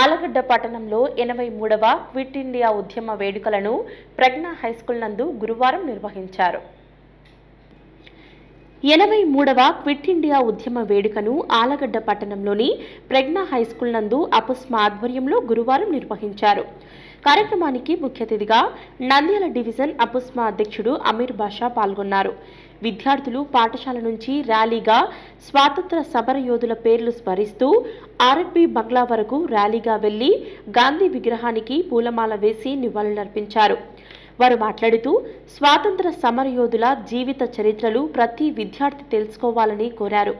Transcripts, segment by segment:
ఆలగడ్డ పట్టణంలో ఎనభై మూడవ క్విట్ ఇండియా ఉద్యమ వేడుకలను ప్రజ్ఞా హైస్కూల్ నందు గురువారం నిర్వహించారు. ఎనభై మూడవ క్విట్ ఇండియా ఉద్యమ వేడుకను ఆలగడ్డ పట్టణంలోని ప్రజ్ఞా హైస్కూల్ నందు అపుస్మా ఆధ్వర్యంలో గురువారం నిర్వహించారు. కార్యక్రమానికి ముఖ్య అతిథిగా నంద్యాల డివిజన్ అపుస్మా అధ్యక్షుడు అమీర్ బాషా పాల్గొన్నారు. విద్యార్థులు పాఠశాల నుంచి ర్యాలీగా స్వాతంత్ర సమర యోధుల పేర్లు స్మరిస్తూ ఆర్ఎఫ్బి బంగ్లా వరకు ర్యాలీగా వెళ్ళి గాంధీ విగ్రహానికి పూలమాల వేసి నివాళులర్పించారు. వారు మాట్లాడుతూ స్వాతంత్ర సమరయోధుల జీవిత చరిత్రలు ప్రతి విద్యార్థి తెలుసుకోవాలని కోరారు.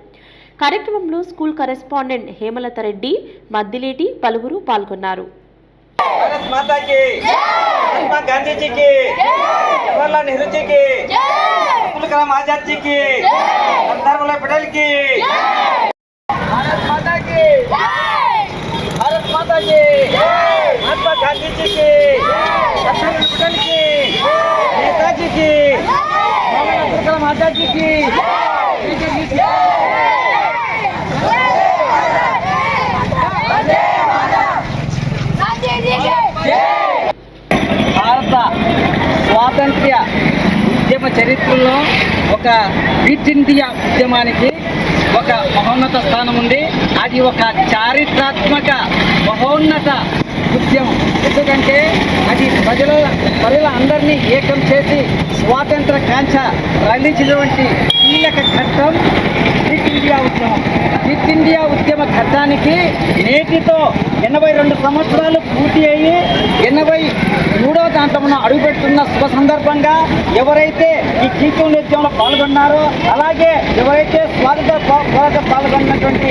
కార్యక్రమంలో స్కూల్ కరెస్పాండెంట్ హేమలత రెడ్డి మద్దిలేటి పలువురు పాల్గొన్నారు. మహాత్మా గాంధీజీకి అటల్కి నేతాజీకి అబ్దుల్ కలాం భారత స్వాతంత్ర్య ఉద్యమ చరిత్రలో ఒక క్విట్ ఇండియా ఉద్యమానికి ఒక మహోన్నత స్థానం ఉంది. అది ఒక చారిత్రాత్మక మహోన్నత ఉద్యమం. ప్రజల ప్రజల అందరినీ ఏకం చేసి స్వాతంత్ర కాంక్ష రగిలించినటువంటి కీలక ఘట్టం క్విట్ ఇండియా ఉద్యమం. క్విట్ ఇండియా ఉద్యమ ఘట్టానికి నేటితో ఎనభై రెండు సంవత్సరాలు పూర్తి అయ్యి ఎనభై మూడవ దాంట్లో అడుగుపెడుతున్న శుభ సందర్భంగా ఎవరైతే ఈ కీర్తన ఉద్యమంలో పాల్గొన్నారో అలాగే ఎవరైతే స్వాతంత్ర పోరాట పాల్గొన్నటువంటి